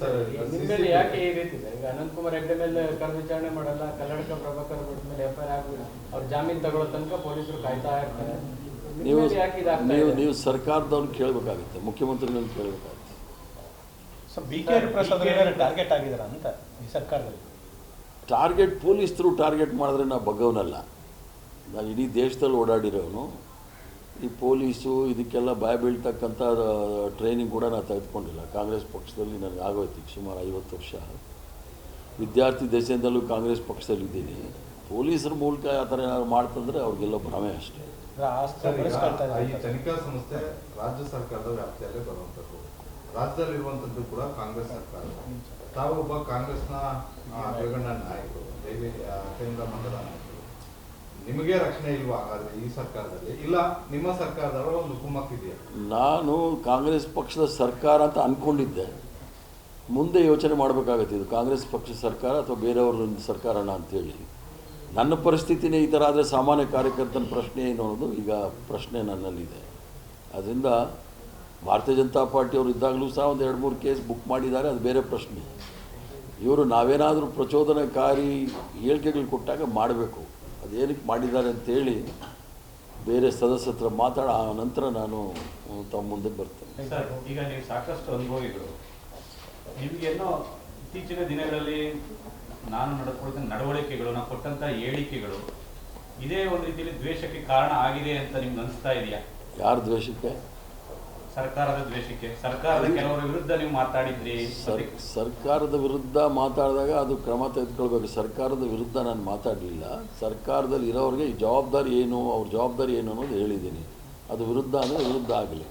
Sir, ನಿಮ್ಮ ಯಾಕೆ ಈ ರೀತಿ ಇದೆ? ಈಗ ಅನಂತಕುಮಾರ್ ಹೆಗ್ಡೆ ಮೇಲೆ ಕರ್ ವಿಚಾರಣೆ ಮಾಡಲ್ಲ ಕನ್ನಡಕ ಪ್ರಭಾಕರ್ ಮೇಲೆ ಎಫ್ ಐ ಆರ್ ಅವ್ರು ಜಾಮೀನ್ ತಗೊಳ್ಳೋ ತನಕ ಪೊಲೀಸರು ಕಾಯ್ತಾ ಇರ್ತಾರೆ. ನೀವು ನೀವು? ನೀವು ಸರ್ಕಾರದವ್ರನ್ನ ಕೇಳಬೇಕಾಗುತ್ತೆ ಮುಖ್ಯಮಂತ್ರಿಗಳನ್ನ ಕೇಳಬೇಕಾಗುತ್ತೆ. So B K Prasad target ಆಗಿದಾರ ಅಂತ ಈ ಸರ್ಕಾರದಲ್ಲಿ? ಟಾರ್ಗೆಟ್ ಪೊಲೀಸರು ಟಾರ್ಗೆಟ್ ಮಾಡಿದ್ರೆ ನಾ ಬಗ್ಗವನಲ್ಲ. ನಾನು ಇಡೀ ದೇಶದಲ್ಲಿ ಓಡಾಡಿರೋನು. ಈ ಪೊಲೀಸು ಇದಕ್ಕೆಲ್ಲ ಭಯ ಬೀಳ್ತಕ್ಕಂಥ ಟ್ರೈನಿಂಗ್ ಕೂಡ ನಾನು ತೆಗೆದುಕೊಂಡಿಲ್ಲ. ಕಾಂಗ್ರೆಸ್ ಪಕ್ಷದಲ್ಲಿ ನನಗೆ ಆಗೋಯ್ತು ಈಗ ಸುಮಾರು ಐವತ್ತು ವರ್ಷ. ವಿದ್ಯಾರ್ಥಿ ದೇಶದಿಂದಲೂ ಕಾಂಗ್ರೆಸ್ ಪಕ್ಷದಲ್ಲಿದ್ದೀನಿ ಪೊಲೀಸರ ಮೂಲಕ ಆ ಥರ ಏನಾದ್ರು ಮಾಡ್ತಂದ್ರೆ ಅವ್ರಿಗೆಲ್ಲ ಭ್ರಮೆ ಅಷ್ಟೇ. ತನಿಖಾ ಸಂಸ್ಥೆ ರಾಜ್ಯ ಸರ್ಕಾರದ ವ್ಯಾಪ್ತಿಯಲ್ಲೇ ಬರುವಂಥದ್ದು. ರಾಜ್ಯದಲ್ಲಿರುವಂಥದ್ದು ಕೂಡ ಕಾಂಗ್ರೆಸ್ ಸರ್ಕಾರ. ತಾವೊಬ್ಬ ಕಾಂಗ್ರೆಸ್ನ ನಾಯಕರು ಕೇಂದ್ರ ಮಂಡಲ ನಾಯಕರು. ನಿಮಗೆ ರಕ್ಷಣೆ ಇಲ್ವಾ? ಈ ಸರ್ಕಾರದಲ್ಲಿ. ಇಲ್ಲ, ನಿಮ್ಮ ಸರ್ಕಾರದವರ ಒಂದು ಕುಮ್ಮಕ್ಕಿದೆಯಾ? ನಾನು ಕಾಂಗ್ರೆಸ್ ಪಕ್ಷದ ಸರ್ಕಾರ ಅಂತ ಅಂದ್ಕೊಂಡಿದ್ದೆ ಮುಂದೆ ಯೋಚನೆ ಮಾಡಬೇಕಾಗತ್ತೆ ಇದು. ಕಾಂಗ್ರೆಸ್ ಪಕ್ಷದ ಸರ್ಕಾರ ಅಥವಾ ಬೇರೆಯವ್ರ ಸರ್ಕಾರನ ಅಂತೇಳಿ ನನ್ನ ಪರಿಸ್ಥಿತಿನೇ ಈ ಥರ ಆದರೆ ಸಾಮಾನ್ಯ ಕಾರ್ಯಕರ್ತನ ಪ್ರಶ್ನೆ ಏನು ಅನ್ನೋದು ಈಗ ಪ್ರಶ್ನೆ ನನ್ನಲ್ಲಿದೆ. ಅದರಿಂದ ಭಾರತೀಯ ಜನತಾ ಪಾರ್ಟಿಯವರು ಇದ್ದಾಗಲೂ ಸಹ ಒಂದು ಎರಡು ಮೂರು ಕೇಸ್ ಬುಕ್ ಮಾಡಿದ್ದಾರೆ. ಅದು ಬೇರೆ ಪ್ರಶ್ನೆ. ಇವರು ನಾವೇನಾದರೂ ಪ್ರಚೋದನಕಾರಿ ಹೇಳಿಕೆಗಳು ಕೊಟ್ಟಾಗ ಮಾಡಬೇಕು. ಅದೇನಕ್ಕೆ ಮಾಡಿದ್ದಾರೆ ಅಂತೇಳಿ ಬೇರೆ ಸದಸ್ಯ ಹತ್ರ ಮಾತಾಡ ಆ ನಂತರ ನಾನು ತಮ್ಮ ಮುಂದೆ ಬರ್ತೇನೆ. ಈಗ ನೀವು ಸಾಕಷ್ಟು ಅನುಭವಿಗಳು. ನಿಮಗೇನೋ ಇತ್ತೀಚಿನ ದಿನಗಳಲ್ಲಿ ನಾನು ನಡ್ಕೊಳ್ತ ನಡವಳಿಕೆಗಳು ನಾವು ಕೊಟ್ಟಂತ ಹೇಳಿಕೆಗಳು ಇದೇ ಒಂದು ರೀತಿಯಲ್ಲಿ ದ್ವೇಷಕ್ಕೆ ಕಾರಣ ಆಗಿದೆ ಅಂತ ನಿಮ್ಗೆ ಅನಿಸ್ತಾ ಇದೆಯಾ? ಯಾರು ದ್ವೇಷಕ್ಕೆ? ಸರ್ಕಾರದ ದ್ವೇಷಕ್ಕೆ ಸರ್ಕಾರದ ಕೆಲವರ ವಿರುದ್ಧ ನೀವು ಮಾತಾಡಿದ್ರಿ. ಸರ್ ಸರ್ಕಾರದ ವಿರುದ್ಧ ಮಾತಾಡಿದಾಗ ಅದು ಕ್ರಮ ತೆಗೆದುಕೊಳ್ಬೇಕು. ಸರ್ಕಾರದ ವಿರುದ್ಧ ನಾನು ಮಾತಾಡಲಿಲ್ಲ. ಸರ್ಕಾರದಲ್ಲಿ ಇರೋರಿಗೆ ಈ ಜವಾಬ್ದಾರಿ ಏನು ಅವ್ರ ಜವಾಬ್ದಾರಿ ಏನು ಅನ್ನೋದು ಹೇಳಿದ್ದೀನಿ. ಅದು ವಿರುದ್ಧ ಅಂದರೆ ವಿರುದ್ಧ ಆಗಲಿ.